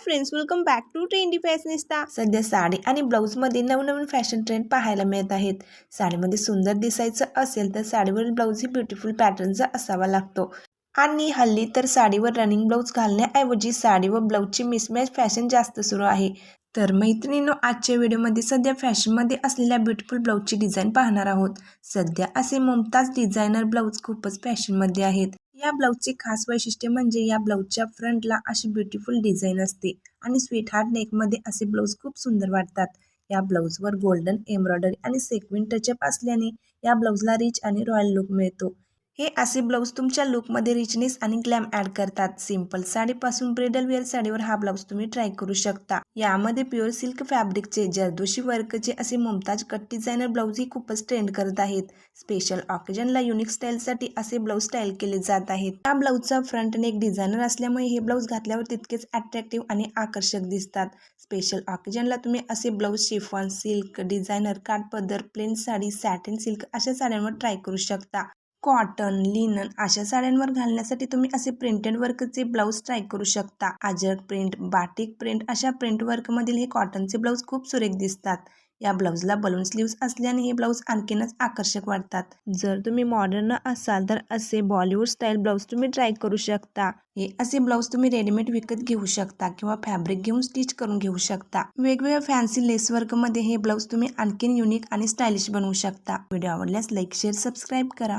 Friends welcome back to trendy fashionista सध्या साडी आणि ब्लाऊजमध्ये नवनवीन फॅशन ट्रेंड पाहायला मिळत आहेत. साडीमध्ये सुंदर दिसायचं असेल तर साडीवरील ब्लाऊज ही ब्युटिफुल पॅटर्नचा असावा लागतो. आणि हल्ली तर साडीवर रनिंग ब्लाऊज घालण्याऐवजी साडी व ब्लाऊजची मिसमॅच फॅशन जास्त सुरू आहे. तर मैत्रिणींनो आजच्या व्हिडिओमध्ये सध्या फॅशनमध्ये असलेल्या ब्युटिफुल ब्लाऊजची डिझाईन पाहणार आहोत. सध्या असे मुमताज डिझायनर ब्लाऊज खूपच फॅशनमध्ये आहेत. या ब्लाऊजचे खास वैशिष्ट्य म्हणजे या ब्लाऊजच्या फ्रंटला अशी ब्युटिफुल डिझाईन असते आणि स्वीट हार्ट नेकमध्ये असे ब्लाऊज खूप सुंदर वाटतात. या ब्लाऊजवर गोल्डन एम्ब्रॉयडरी आणि सेक्विन टचअप असल्याने या ब्लाऊजला रिच आणि रॉयल लुक मिळतो. हे असे ब्लाऊज तुमच्या लुकमध्ये रिचनेस आणि ग्लॅम ॲड करतात. सिंपल साडीपासून ब्रेडल वेअर साडीवर हा ब्लाऊज तुम्ही ट्राय करू शकता. यामध्ये प्युअर सिल्क फॅब्रिकचे जरदोशी वर्कचे असे मुमताज कट डिझायनर ब्लाऊजही खूपच ट्रेंड करत आहेत. स्पेशल ऑकेजनला युनिक स्टाईलसाठी असे ब्लाऊज स्टाईल केले जात आहेत. या ब्लाऊजचा फ्रंट नेक डिझायनर असल्यामुळे हे ब्लाऊज घातल्यावर तितकेच अट्रॅक्टिव्ह आणि आकर्षक दिसतात. स्पेशल ऑकेजनला तुम्ही असे ब्लाऊज शिफॉन सिल्क डिझायनर काठपदर प्लेन साडी सॅटिन सिल्क अशा साड्यांवर ट्राय करू शकता. कॉटन लिनन अशा साड्यांवर घालण्यासाठी तुम्ही असे प्रिंटेड वर्कचे ब्लाऊज ट्राय करू शकता. अजरक प्रिंट बाटिक प्रिंट अशा प्रिंट वर्कमधील हे कॉटनचे ब्लाऊज खूप सुरेख दिसतात. या ब्लाऊजला बलून स्लीव्स असल्याने हे ब्लाऊज आणखीनच आकर्षक वाटतात. जर तुम्ही मॉडर्न असाल तर असे बॉलिवूड स्टाईल ब्लाऊज तुम्ही ट्राय करू शकता. हे असे ब्लाऊज तुम्ही रेडीमेड विकत घेऊ शकता किंवा फॅब्रिक घेऊन स्टिच करून घेऊ शकता. वेगवेगळ्या फॅन्सी लेस वर्कमध्ये हे ब्लाऊज तुम्ही आणखीन युनिक आणि स्टायलिश बनवू शकता. व्हिडिओ आवडल्यास लाईक शेअर सबस्क्राईब करा.